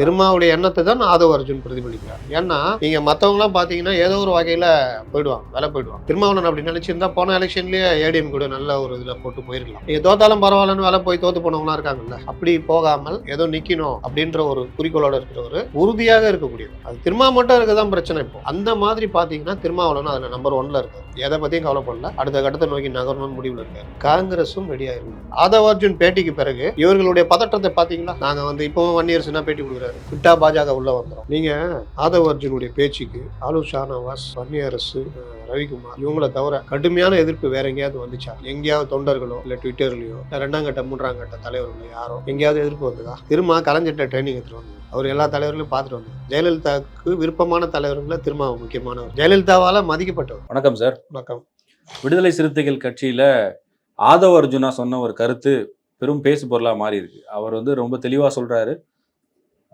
திருமாவுடைய எண்ணத்தை தான் ஆதவ அர்ஜுன் பிரதிபலிக்கிறார். ஏன்னா நீங்க மத்தவங்கலாம் பாத்தீங்கன்னா ஏதோ ஒரு வகையில போயிடுவாங்க வேலை போயிடுவாங்க. திருமாவளவன் அப்படி நினைச்சிருந்தா போன எலெக்ஷன்லயே ஏடிஎம் கூட நல்ல ஒரு இதுல போட்டு போயிருக்கலாம். நீங்க தோத்தாலும் பரவாயில்லன்னு வேலை போய் தோத்து போனவங்களா இருக்காங்கல்ல அப்படி போகாமல் ஏதோ நிக்கணும் அப்படின்ற ஒரு குறிக்கோளோட இருக்கிறவர் உறுதியாக இருக்கக்கூடியது அது திருமா மட்டும் இருக்கதான் பிரச்சனை இப்போ. அந்த மாதிரி பாத்தீங்கன்னா திருமாவளவன் அதுல நம்பர் ஒன்ல இருக்காரு. எதை பத்தியும் கவலைப்படல. அடுத்த கட்டத்தை நோக்கி நகரணும்னு முடிவுல இருக்காரு. காங்கிரஸும் ரெடியா இருக்கு ஆதவ அர்ஜுன் பேட்டிக்கு பிறகு இவர்களுடைய பதற்றத்தை பாத்தீங்களா? நாங்க வந்து இப்போ ஒன் இயர்ஸ்னா பேட்டி கொடுக்குறாரு விட்டா பாஜக உள்ள வந்துடும் நீங்க ஆதவ அர்ஜுனுடைய பேச்சுக்கு ஆலு ஷானவாஸ் வன்னியரசு அஹ், ரவிக்குமார் இவங்கள தவிர கடுமையான எதிர்ப்பு வேற எங்கேயாவது வந்துச்சா? எங்கேயாவது தொண்டர்களோ இல்ல ட்விட்டர்லயோ ரெண்டாம் கட்ட மூன்றாம் கட்ட தலைவர்களோ யாரோ எங்கேயாவது எதிர்ப்பு வந்ததா? திரும்ப கலைஞர்கிட்ட ட்ரைனிங் எடுத்துட்டு வந்தார் அவர் எல்லா தலைவர்களையும் பார்த்துட்டு வந்தார் ஜெயலலிதாவுக்கு விருப்பமான தலைவர்களை திரும்ப முக்கியமானவர். ஜெயலலிதாவால மதிக்கப்பட்டவர். வணக்கம் சார். வணக்கம். விடுதலை சிறுத்தைகள் கட்சியில ஆதவ அர்ஜுனா சொன்ன ஒரு கருத்து பெரும் பேசு பொருளா மாறி இருக்கு அவர் வந்து ரொம்ப தெளிவா சொல்றாரு.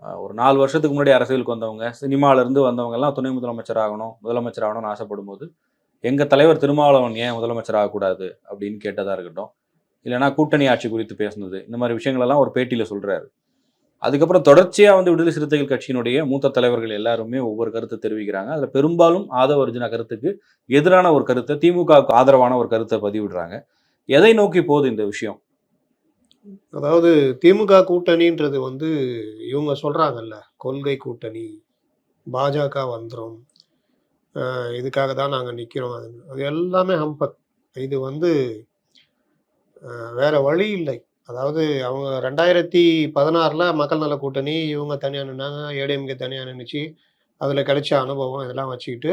ஒரு நாலு வருஷத்துக்கு முன்னாடி அரசியலுக்கு வந்தவங்க சினிமாவிலேருந்து இருந்து வந்தவங்க எல்லாம் துணை முதலமைச்சர் ஆகணும் முதலமைச்சர் ஆகணும்னு ஆசைப்படும் போது எங்கள் தலைவர் திருமாவளவன் ஏன் முதலமைச்சர் ஆகக்கூடாது அப்படின்னு கேட்டதாக இருக்கட்டும் இல்லைன்னா கூட்டணி ஆட்சி குறித்து பேசுனது இந்த மாதிரி விஷயங்களெல்லாம் ஒரு பேட்டியில் சொல்கிறாரு அதுக்கப்புறம் தொடர்ச்சியாக வந்து விடுதலை சிறுத்தைகள் கட்சியினுடைய மூத்த தலைவர்கள் எல்லாருமே ஒவ்வொரு கருத்தை தெரிவிக்கிறாங்க. அதில் பெரும்பாலும் ஆதவ அர்ஜுனா கருத்துக்கு எதிரான ஒரு கருத்தை திமுகவுக்கு ஆதரவான ஒரு கருத்தை பதிவிடுறாங்க. எதை நோக்கி போகுது இந்த விஷயம்? அதாவது திமுக கூட்டணின்றது வந்து இவங்க சொல்கிறாங்கல்ல கொள்கை கூட்டணி பாஜக வந்துடும் இதுக்காக தான் நாங்கள் நிற்கிறோம் அது அது எல்லாமே ஹம்பக் இது வந்து வேற வழி இல்லை. அதாவது அவங்க ரெண்டாயிரத்தி பதினாறில் மக்கள் நல கூட்டணி இவங்க தனியாக நின்னாங்க ஏடிஎம்கே தனியாக நின்றுச்சு அதில் கிடைச்ச அனுபவம் இதெல்லாம் வச்சுக்கிட்டு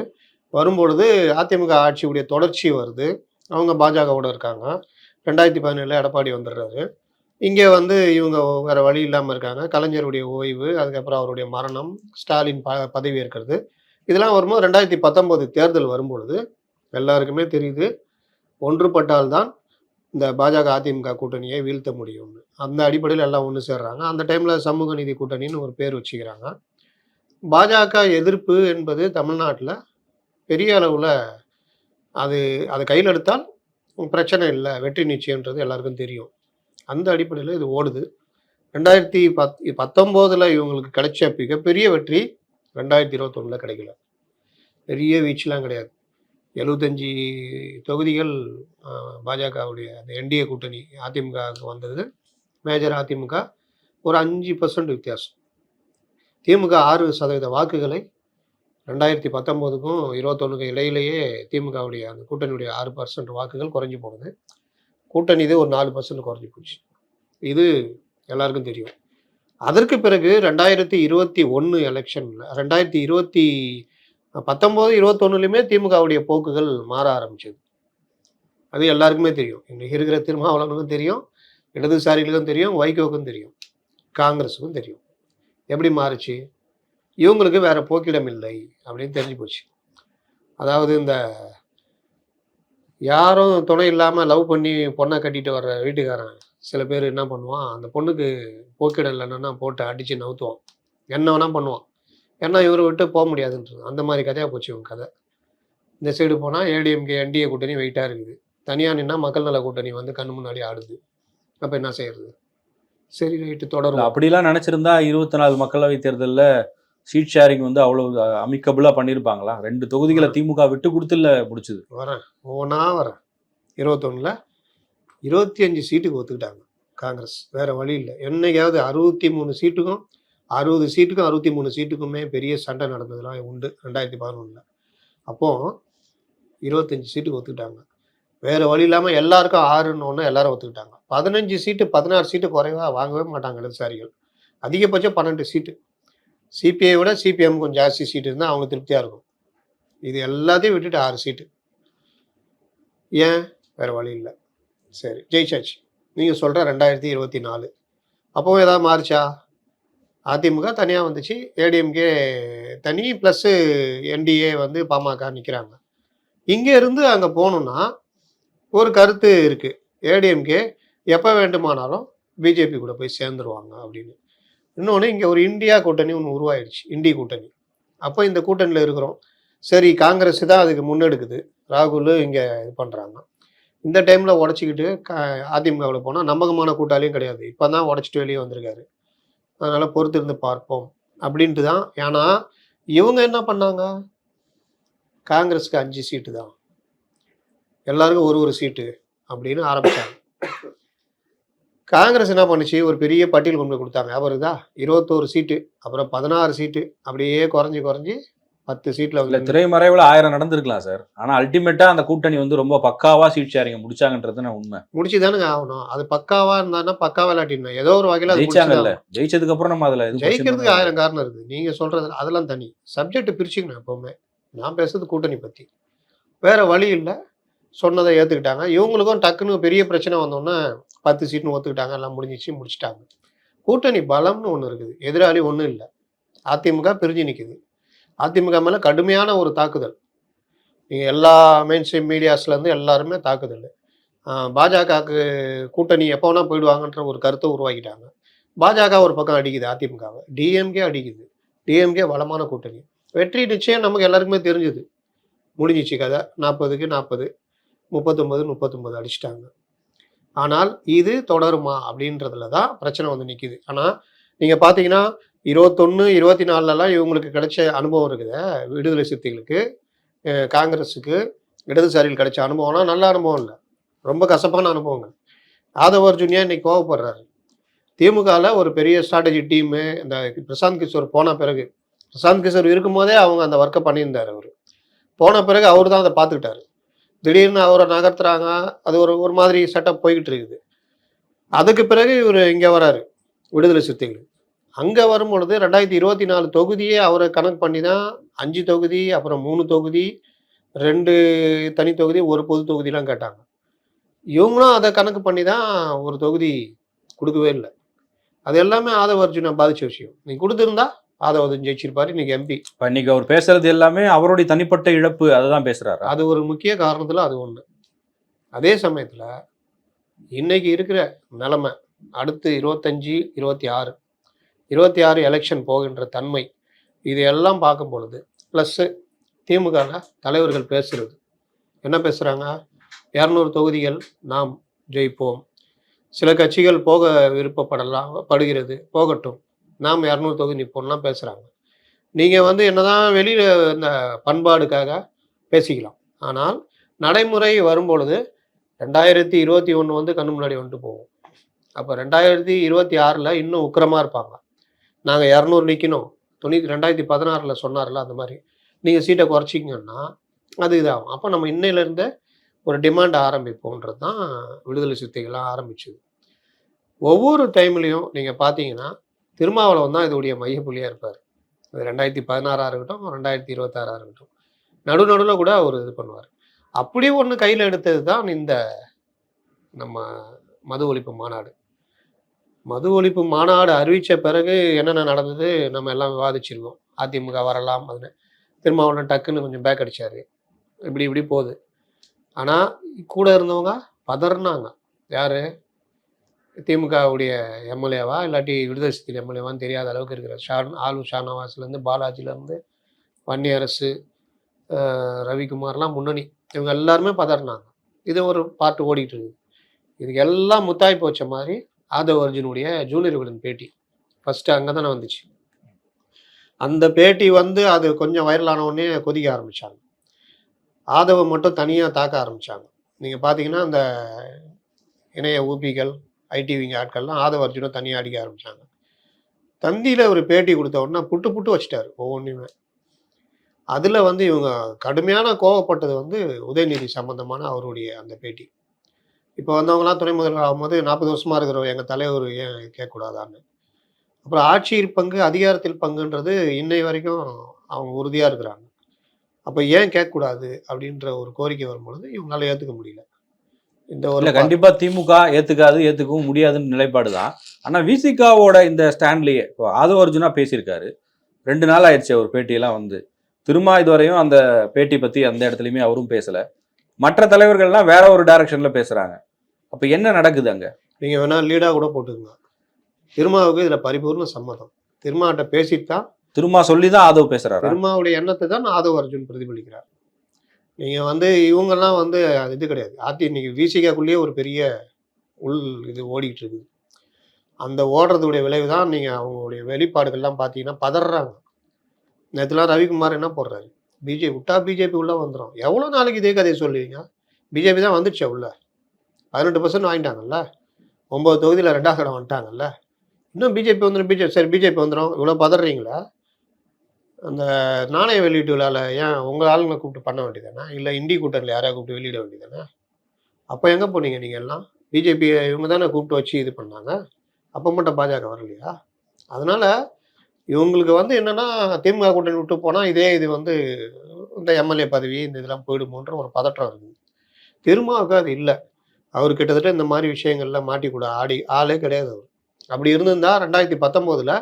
வரும்பொழுது அதிமுக ஆட்சியுடைய தொடர்ச்சி வருது. அவங்க பாஜகவோட இருக்காங்க. ரெண்டாயிரத்தி பதினேழில் எடப்பாடி வந்துடுறாரு. இங்கே வந்து இவங்க வேறு வழி இல்லாமல் இருக்காங்க. கலைஞருடைய ஓய்வு அதுக்கப்புறம் அவருடைய மரணம் ஸ்டாலின் ப பதவி ஏற்கிறது. இதெல்லாம் வரும்போது ரெண்டாயிரத்தி பத்தொம்போது தேர்தல் வரும்பொழுது எல்லாருக்குமே தெரியுது ஒன்றுபட்டால்தான் இந்த பாஜக அதிமுக கூட்டணியை வீழ்த்த முடியும்னு. அந்த அடிப்படையில் எல்லாம் ஒன்று சேர்றாங்க. அந்த டைமில் சமூக நீதி கூட்டணின்னு ஒரு பேர் வச்சுக்கிறாங்க. பாஜக எதிர்ப்பு என்பது தமிழ்நாட்டில் பெரிய அளவில் அது அதை கையில் எடுத்தால் பிரச்சனை இல்லை. வெற்றி நிச்சயன்றது எல்லாருக்கும் தெரியும். அந்த அடிப்படையில் இது ஓடுது. ரெண்டாயிரத்தி பத் பத்தொம்போதில் இவங்களுக்கு கிடைச்ச மிகப்பெரிய வெற்றி ரெண்டாயிரத்தி இருபத்தொன்னில் கிடைக்கல. பெரிய வீச்சுலாம் கிடையாது. எழுபத்தஞ்சி தொகுதிகள் பாஜகவுடைய அந்த என்டிஏ கூட்டணி அதிமுகவுக்கு வந்தது. மேஜர் அதிமுக ஒரு அஞ்சு பர்சன்ட் வித்தியாசம். திமுக ஆறு சதவீத வாக்குகளை ரெண்டாயிரத்தி பத்தொம்போதுக்கும் இருபத்தொன்னுக்கும் இடையிலேயே திமுகவுடைய அந்த கூட்டணியுடைய ஆறு பர்சன்ட் வாக்குகள் குறைஞ்சி போனது. கூட்டணி இது ஒரு நாலு பர்சன்ட் குறைஞ்சி போச்சு. இது எல்லாருக்கும் தெரியும். அதற்கு பிறகு ரெண்டாயிரத்தி இருபத்தி ஒன்று எலெக்ஷனில் ரெண்டாயிரத்தி இருபத்தி பத்தொம்போது இருபத்தொன்னுலையுமே திமுகவுடைய போக்குகள் மாற ஆரம்பிச்சது. அது எல்லாருக்குமே தெரியும். இன்னைக்கு இருக்கிற திருமாவளவனுக்கும் தெரியும் இடதுசாரிகளுக்கும் தெரியும் வைகோக்கும் தெரியும் காங்கிரஸுக்கும் தெரியும். எப்படி மாறுச்சு? இவங்களுக்கு வேறு போக்கிடம் இல்லை அப்படின்னு தெரிஞ்சு போச்சு. அதாவது இந்த யாரும் துணை இல்லாமல் லவ் பண்ணி பொண்ணை கட்டிட்டு வர்ற வீட்டுக்காரன் சில பேர் என்ன பண்ணுவான் அந்த பொண்ணுக்கு போக்கிடம் இல்லைன்னா போட்டு அடித்து நவுத்துவான். என்ன வேணால் பண்ணுவான். ஏன்னா இவரை விட்டு போக முடியாதுன்றது. அந்த மாதிரி கதையாக போச்சு இவங்க கதை. இந்த சைடு போனால் ஏடிஎம்கே என்டிஏ கூட்டணி வெயிட்டாக இருக்குது. தனியாக நின்னா மக்கள் நல கூட்டணி வந்து கண் முன்னாடி ஆடுது. அப்போ என்ன செய்யறது? சரி ரைட்டு தொடரும் அப்படிலாம் நினச்சிருந்தா இருபத்தி நாலு மக்களவை தேர்தலில் சீட் ஷேரிங் வந்து அவ்வளவு அமிக்கபிளா பண்ணியிருப்பாங்களா ரெண்டு தொகுதிகளை திமுக விட்டு கொடுத்துல முடிச்சது. வரேன் ஒவ்வொன்றா வரேன் இருபத்தொன்னில் இருபத்தி அஞ்சு சீட்டுக்கு ஒத்துக்கிட்டாங்க காங்கிரஸ். வேற வழி இல்லை. என்னைக்காவது அறுபத்தி மூணு சீட்டுக்கும் அறுபது சீட்டுக்கும் அறுபத்தி மூணு சீட்டுக்குமே பெரிய சண்டை நடந்ததுலாம் உண்டு ரெண்டாயிரத்தி பதினொன்றில் அப்போ இருபத்தஞ்சு சீட்டுக்கு ஒத்துக்கிட்டாங்க. வேற வழி இல்லாமல் எல்லாருக்கும் ஆறுன்னு ஒன்று எல்லாரும் ஒத்துக்கிட்டாங்க. பதினஞ்சு சீட்டு பதினாறு சீட்டு குறைவா வாங்கவே மாட்டாங்க இடதுசாரிகள். அதிகபட்சம் பன்னெண்டு சீட்டு. சிபிஐ விட சிபிஎம் கொஞ்சம் ஜாஸ்தி சீட்டு இருந்தால் அவங்க திருப்தியாக இருக்கும். இது எல்லாத்தையும் விட்டுட்டு ஆறு சீட்டு ஏன்? வேறு வழி இல்லை. சரி ஜெயிச்சாச்சு. நீங்கள் சொல்கிற ரெண்டாயிரத்தி இருபத்தி நாலு. அப்போவும் ஏதாவது மாறுச்சா? அதிமுக தனியாக வந்துச்சு ஏடிஎம்கே தனி ப்ளஸ்ஸு என்டிஏ வந்து பாமக நிற்கிறாங்க இங்கே இருந்து அங்கே போகணுன்னா ஒரு கருத்து இருக்குது ஏடிஎம்கே எப்போ வேண்டுமானாலும் பிஜேபி கூட போய் சேர்ந்துருவாங்க அப்படின்னு. இன்னொன்று இங்கே ஒரு இந்தியா கூட்டணி ஒன்று உருவாயிடுச்சு இந்திய கூட்டணி. அப்போ இந்த கூட்டணியில் இருக்கிறோம். சரி காங்கிரஸ் தான் அதுக்கு முன்னெடுக்குது. ராகுல் இங்கே இது பண்ணுறாங்க இந்த டைமில் உடச்சிக்கிட்டு க அதிமுகவில் போனால் நம்பகமான கூட்டாளியும் கிடையாது. இப்போ தான் உடச்சிட்டு வெளியே வந்திருக்காரு. அதனால் பொறுத்திருந்து பார்ப்போம். அப்படின்ட்டு தான். ஏன்னா இவங்க என்ன பண்ணாங்க? காங்கிரஸுக்கு அஞ்சு சீட்டு தான். எல்லாருக்கும் ஒரு ஒரு சீட்டு அப்படின்னு ஆரம்பித்தாங்க காங்கிரஸ் என்ன பண்ணுச்சு? ஒரு பெரிய பட்டியல் கொண்டு போய் கொடுத்தாங்க. ஞாபகம் தான் இருபத்தோரு சீட்டு அப்புறம் பதினாறு சீட்டு அப்படியே குறைஞ்சி குறைஞ்சி பத்து சீட்டில் வந்து திரைமறைவுல ஆயிரம் நடந்திருக்கலாம் சார். ஆனா அல்டிமேட்டா அந்த கூட்டணி வந்து ரொம்ப பக்காவா சீட் ஷேரிங் முடிச்சாங்கன்றது நான் உண்மை. முடிச்சு தானுங்க ஆகணும். அது பக்காவா இருந்தான்னா பக்காவா இல்லாட்டினா ஏதோ ஒரு வகையில் ஜெயிச்சாங்கல்ல. ஜெயிச்சதுக்கு அப்புறம் நம்ம அதுல ஜெயிக்கிறதுக்கு ஆயிரம் காரணம் இருக்குது. நீங்க சொல்றது அதெல்லாம் தனி. சப்ஜெக்ட் பிரிச்சுக்கணும் எப்பவுமே. நான் பேசுறது கூட்டணி பத்தி. வேற வழி இல்லை. சொன்னதை ஏற்றுக்கிட்டாங்க இவங்களுக்கும் டக்குன்னு பெரிய பிரச்சனை வந்தோன்னா பத்து சீட்னு ஒத்துக்கிட்டாங்க. எல்லாம் முடிஞ்சிச்சு முடிச்சிட்டாங்க. கூட்டணி பலம்னு ஒன்று இருக்குது. எதிராளி ஒன்றும் இல்லை. அதிமுக பிரிஞ்சு நிற்குது அதிமுக மேலே கடுமையான ஒரு தாக்குதல். நீங்கள் எல்லா மெயின் ஸ்ட்ரீம் மீடியாஸ்லேருந்து எல்லாருமே தாக்குதல். பாஜகவுக்கு கூட்டணி எப்போ வேணால் போயிடுவாங்கன்ற ஒரு கருத்தை உருவாக்கிட்டாங்க. பாஜக ஒரு பக்கம் அடிக்குது அதிமுகவை. டிஎம்கே அடிக்குது. டிஎம்கே வளமான கூட்டணி. வெற்றி நிச்சயம் நமக்கு எல்லாருக்குமே தெரிஞ்சுது. முடிஞ்சிச்சு கதை. நாற்பதுக்கு நாற்பது முப்பத்தொம்பது முப்பத்தொம்பது அடிச்சிட்டாங்க. ஆனால் இது தொடருமா அப்படின்றதுல தான் பிரச்சனை வந்து நிற்கிது ஆனால் நீங்கள் பார்த்தீங்கன்னா இருபத்தொன்று இருபத்தி நாலுலலாம் இவங்களுக்கு கிடைச்ச அனுபவம் இருக்குது. விடுதலை சிறுத்தைகளுக்கு காங்கிரஸுக்கு இடதுசாரிகள் கிடைச்ச அனுபவம்னா நல்ல அனுபவம் இல்லை. ரொம்ப கசப்பான அனுபவங்கள். ஆதவ அர்ஜுனியா இன்னைக்கு கோவப்படுறாரு? திமுகவில் ஒரு பெரிய ஸ்ட்ராட்டஜி டீமு இந்த பிரசாந்த் கிஷோர் போன பிறகு. பிரசாந்த் கிஷோர் இருக்கும்போதே அவங்க அந்த ஒர்க்கை பண்ணியிருந்தார் அவர். போன பிறகு அவர் தான் அதை பார்த்துக்கிட்டாரு. திடீர்னு அவரை நகர்த்துறாங்க. அது ஒரு ஒரு மாதிரி செட்டப் போய்கிட்டு இருக்குது. அதுக்கு பிறகு இவர் இங்கே வராரு விடுதலை சிறுத்தைகள். அங்கே வரும்பொழுது ரெண்டாயிரத்தி இருபத்தி நாலு தொகுதியே அவரை கணக்கு பண்ணி தான் அஞ்சு தொகுதி அப்புறம் மூணு தொகுதி ரெண்டு தனி தொகுதி ஒரு பொது தொகுதிலாம் கேட்டாங்க. இவங்களும் அதை கணக்கு பண்ணி தான் ஒரு தொகுதி கொடுக்கவே இல்லை. அது எல்லாமே ஆதவ அர்ஜுனை பாதித்த விஷயம். நீ கொடுத்துருந்தா ஆதவ அர்ஜுன் ஜெயிச்சிருப்பாரு. இன்னைக்கு எம்பி இப்ப இன்னைக்கு அவர் பேசுறது எல்லாமே அவருடைய தனிப்பட்ட இழப்பு அதுதான் பேசுறாரு. அது ஒரு முக்கிய காரணத்துல அது ஒண்ணு. அதே சமயத்துல இன்னைக்கு இருக்கிற நிலைமை அடுத்து இருபத்தஞ்சு இருபத்தி ஆறு இருபத்தி ஆறு எலெக்ஷன் போகின்ற தன்மை இது எல்லாம் பார்க்கும் பொழுது ப்ளஸ்ஸு திமுக தலைவர்கள் பேசுறது. என்ன பேசுறாங்க? இரநூறு தொகுதிகள் நாம் ஜெயிப்போம். சில கட்சிகள் போக விருப்பப்படலாம் படுகிறது போகட்டும். நாம் இரநூறு தொகுதி நிற்போம்லாம் பேசுகிறாங்க நீங்கள் வந்து என்னதான் வெளியில் இந்த பண்பாடுக்காக பேசிக்கலாம். ஆனால் நடைமுறை வரும்பொழுது ரெண்டாயிரத்தி இருபத்தி ஒன்று வந்து கண்ணு முன்னாடி வந்துட்டு போகும். அப்போ ரெண்டாயிரத்தி இருபத்தி ஆறில் இன்னும் உக்கிரமாக இருப்பாங்க. நாங்கள் இரநூறு நிற்கணும் தொண்ணூற்றி ரெண்டாயிரத்தி பதினாறில் சொன்னார்ல அந்த மாதிரி. நீங்கள் சீட்டை குறைச்சிங்கன்னா அது இதாகும். அப்போ நம்ம இன்னையிலேருந்து ஒரு டிமாண்ட் ஆரம்பிப்போன்றது தான் விடுதலை சிறுத்தைகள்லாம் ஆரம்பிச்சது. ஒவ்வொரு டைம்லையும் நீங்கள் பார்த்தீங்கன்னா திருமாவளவன் தான் இதோடைய மையப்புள்ளியாக இருப்பார். அது ரெண்டாயிரத்தி பதினாறாக இருக்கட்டும் ரெண்டாயிரத்தி இருபத்தாறாக இருக்கட்டும் நடு நடுவில் கூட அவர் இது பண்ணுவார். அப்படி ஒன்று கையில் எடுத்தது தான் இந்த நம்ம மது ஒழிப்பு மாநாடு. மது ஒழிப்பு மாநாடு அறிவித்த பிறகு என்னென்ன நடந்தது நம்ம எல்லாம் விவாதிச்சிருக்கோம் அதிமுக வரலாம் அதுன்னு திருமாவளவன் டக்குன்னு கொஞ்சம் பேக் அடித்தார் இப்படி இப்படி போகுது. ஆனால் கூட இருந்தவங்க பதறினாங்க. யார்? திமுகவுடைய எம்எல்ஏவா இல்லாட்டி விடுதலை சிறுத்தை எம்எல்ஏவான்னு தெரியாத அளவுக்கு இருக்கிற ஷான் ஆலு ஷானவாஸ்லேருந்து பாலாஜிலேருந்து வன்னியரசு அஹ் ரவிக்குமார்லாம் முன்னணி. இவங்க எல்லாருமே பதறினாங்க. இது ஒரு பாட்டு ஓடிட்டு இருக்குது. இதுக்கு எல்லாம் முத்தாய் போச்ச மாதிரி ஆதவ் அர்ஜுனுடைய ஜூனியர் விகடன் பேட்டி. ஃபஸ்ட்டு அங்கே தானே வந்துச்சு. அந்த பேட்டி வந்து அது கொஞ்சம் வைரலான உடனே கொதிக்க ஆரம்பித்தாங்க ஆதவை மட்டும் தனியாக தாக்க ஆரம்பித்தாங்க நீங்கள் பார்த்தீங்கன்னா அந்த இணைய ஊபிகள் ஐடிவிங்க ஆட்கள்லாம் ஆதவ அர்ஜுனை தனியாக அடிக்க ஆரம்பிச்சாங்க. தந்தியில் ஒரு பேட்டி கொடுத்த உடனே புட்டு புட்டு வச்சிட்டாரு ஒவ்வொன்றையுமே. அதில் வந்து இவங்க கடுமையான கோவப்பட்டது வந்து உதயநிதி சம்மந்தமான அவருடைய அந்த பேட்டி. இப்போ வந்தவங்களாம் துணை முதல்வர் ஆகும்போது நாற்பது வருஷமாக இருக்கிற எங்கள் தலைவர் ஏன் கேட்கக்கூடாதான்னு. அப்புறம் ஆட்சியில் பங்கு அதிகாரத்தில் பங்குன்றது இன்னை வரைக்கும் அவங்க உறுதியாக இருக்கிறாங்க. அப்போ ஏன் கேட்கக்கூடாது அப்படின்ற ஒரு கோரிக்கை வரும்பொழுது இவங்களால ஏற்றுக்க முடியல. இந்த ஒரு இல்ல கண்டிப்பா திமுக ஏத்துக்காது ஏத்துக்கவும் முடியாதுன்னு நிலைப்பாடு தான் ஆனா விசிகாவோட இந்த ஸ்டாண்ட்லயே இப்போ ஆதவ அர்ஜுனா பேசியிருக்காரு. ரெண்டு நாள் ஆயிடுச்சு அவர் பேட்டியெல்லாம் வந்து. திரும்ப இதுவரையும் அந்த பேட்டி பத்தி அந்த இடத்துலயுமே அவரும் பேசல. மற்ற தலைவர்கள்லாம் வேற ஒரு டைரக்ஷன்ல பேசுறாங்க. அப்ப என்ன நடக்குது அங்க? நீங்கள் வேணால் லீடாக கூட போட்டுக்கோங்க. திருமாவுக்கு இதில் பரிபூர்ண சம்மதம். திருமாட்ட பேசிட்டு தான் திரும்ப சொல்லி தான் ஆதவ் பேசுறாரு? திருமாவுடைய எண்ணத்தை தான் ஆதவ அர்ஜுன் பிரதிபலிக்கிறார். நீங்கள் வந்து இவங்கெல்லாம் வந்து அது இது கிடையாது. ஆத்தி இன்னைக்கு விசிகாக்குள்ளேயே ஒரு பெரிய உள் இது ஓடிக்கிட்டு இருக்குது. அந்த ஓடுறதுடைய விளைவு தான் நீங்கள் அவங்களுடைய வெளிப்பாடுகள்லாம் பார்த்தீங்கன்னா பதறாங்க. நேற்றுலாம் ரவிக்குமார் என்ன போடுறாரு? பிஜேபி விட்டா பிஜேபி உள்ளே வந்துடும் எவ்வளோ நாளைக்கு இதே கதையை சொல்லுவீங்க? பிஜேபி தான் வந்துடுச்சு உள்ள. பதினெட்டு பர்சன்ட் வாங்கிட்டாங்கல்ல? ஒம்பது தொகுதியில் ரெண்டாவது இடம் வந்துட்டாங்கல்ல? இன்னும் பிஜேபி வந்துடும் பிஜேபி சரி பிஜேபி வந்துடும் இவ்வளோ பதறீங்களா? அந்த நாணய வெளியீட்டு விழாவில் ஏன் உங்கள் ஆளுங்களை கூப்பிட்டு பண்ண வேண்டியதானே இல்லை இந்தி கூட்டத்தில் யாரையா கூப்பிட்டு வெளியிட வேண்டியதானே அப்போ எங்கே போனீங்க நீங்கள் எல்லாம்? பிஜேபி இவங்க தானே கூப்பிட்டு வச்சு இது பண்ணாங்க. அப்போ மட்டும் பாஜக வரலையா? அதனால் இவங்களுக்கு வந்து என்னென்னா திமுக கூட்டணி விட்டு போனால் இதே இது வந்து இந்த எம்எல்ஏ பதவி இந்த இதெல்லாம் போயிடுமோன்ற ஒரு பதற்றம் இருக்குது திருமாவுக்கு அது இல்லை. அவர் கிட்டத்தட்ட இந்த மாதிரி விஷயங்கள்ல மாட்டிக்கூட ஆடி ஆளே கிடையாது அவர். அப்படி இருந்திருந்தால் ரெண்டாயிரத்தி பத்தொம்போதில்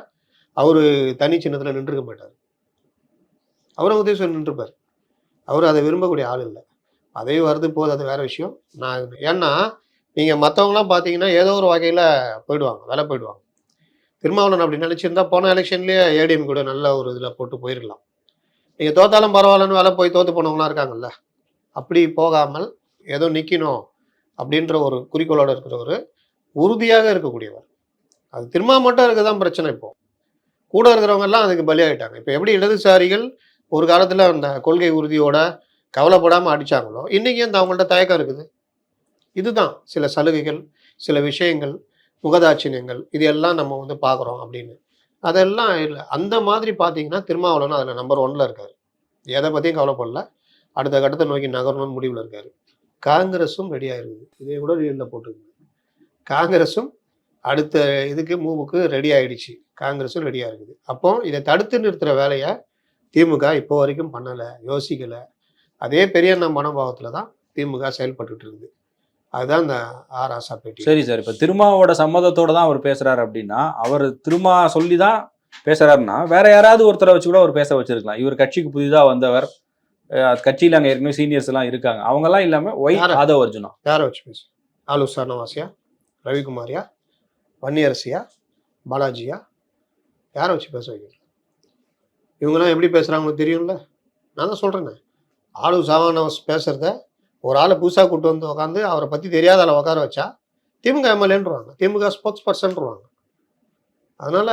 அவர் தனி சின்னத்தில் நின்றுக்க மாட்டார் அவரும் உதயசூரன் நின்றுப்பார். அவர் அதை விரும்பக்கூடிய ஆள் இல்லை. அதே வருது போது அது வேற விஷயம். நான் ஏன்னா நீங்கள் மற்றவங்களாம் பார்த்தீங்கன்னா ஏதோ ஒரு வகையில் போயிடுவாங்க வேலை போயிடுவாங்க. திருமாவளவன் அப்படி நினச்சிருந்தா போன எலெக்ஷன்லேயே ஏடிஎம் கூட நல்ல ஒரு இதில் போட்டு போயிடலாம் நீங்கள் தோத்தாலும் பரவாயில்லன்னு வேலை போய் தோற்று போனவங்களாம் இருக்காங்கல்ல. அப்படி போகாமல் ஏதோ நிற்கணும் அப்படின்ற ஒரு குறிக்கோளோடு இருக்கிறவர் உறுதியாக இருக்கக்கூடியவர். அது திருமா மட்டும் இருக்க தான் பிரச்சனை இப்போ. கூட இருக்கிறவங்க எல்லாம் அதுக்கு பலியாயிட்டாங்க. இப்போ எப்படி இடதுசாரிகள் ஒரு காலத்தில் அந்த கொள்கை உறுதியோட கவலைப்படாமல் அடிச்சாங்களோ இன்னைக்கு அந்த அவங்கள்ட்ட தயக்கம் இருக்குது. இதுதான் சில சலுகைகள் சில விஷயங்கள் முகதாட்சியங்கள் இது எல்லாம் நம்ம வந்து பார்க்குறோம் அப்படின்னு. அதெல்லாம் இல்லை. அந்த மாதிரி பார்த்தீங்கன்னா திருமாவளவன் அதில் நம்பர் ஒன்ல இருக்காரு. எதை பற்றியும் கவலைப்படல. அடுத்த கட்டத்தை நோக்கி நகரணும்னு முடிவில் இருக்காரு. காங்கிரஸும் ரெடியாக இருக்குது இதே கூட ரீலில் போட்டுருக்கு காங்கிரஸும் அடுத்த இதுக்கு மூவுக்கு ரெடி ஆயிடுச்சு. காங்கிரஸும் ரெடியாக இருக்குது. அப்போ இதை தடுத்து நிறுத்துகிற வேலையை திமுக இப்போ வரைக்கும் பண்ணலை யோசிக்கலை. அதே பெரியண்ணா மனோபாவத்தில் தான் திமுக செயல்பட்டுட்டு இருக்குது. அதுதான் இந்த ஆர். ஆசா பேட்டி சரி சார் இப்ப திருமாவோட சம்மதத்தோட தான் அவர் பேசுறாரு அப்படின்னா அவர் திருமா சொல்லி தான் பேசுறாருன்னா வேற யாராவது ஒருத்தரை வச்சு கூட அவர் பேச வச்சிருக்கலாம். இவர் கட்சிக்கு புதிதா வந்தவர் கட்சியில அங்க ஏற்கனவே சீனியர்ஸ் எல்லாம் இருக்காங்க. அவங்க எல்லாம் இல்லாம ஒய்? ஆதவ அர்ஜுனா யாரை வச்சு பேசு? ஆலூர் சார்னவாசியா ரவிக்குமாரியா? வன்னியரசியா? பாலாஜியா? யாரை வச்சு பேச வைக்கிறீங்க இவங்கெல்லாம் எப்படி பேசுகிறாங்களோ தெரியும்ல? நான் தான் சொல்கிறேனே ஆளு சாவானவஸ் பேசுகிறத ஒரு ஆளை புதுசாக கூட்டு வந்து உட்காந்து அவரை பற்றி தெரியாத ஆளை உட்கார வச்சா திமுக எம்எல்ஏன்றாங்க திமுக ஸ்போர்ட்ஸ் பர்சன்ருவாங்க அதனால்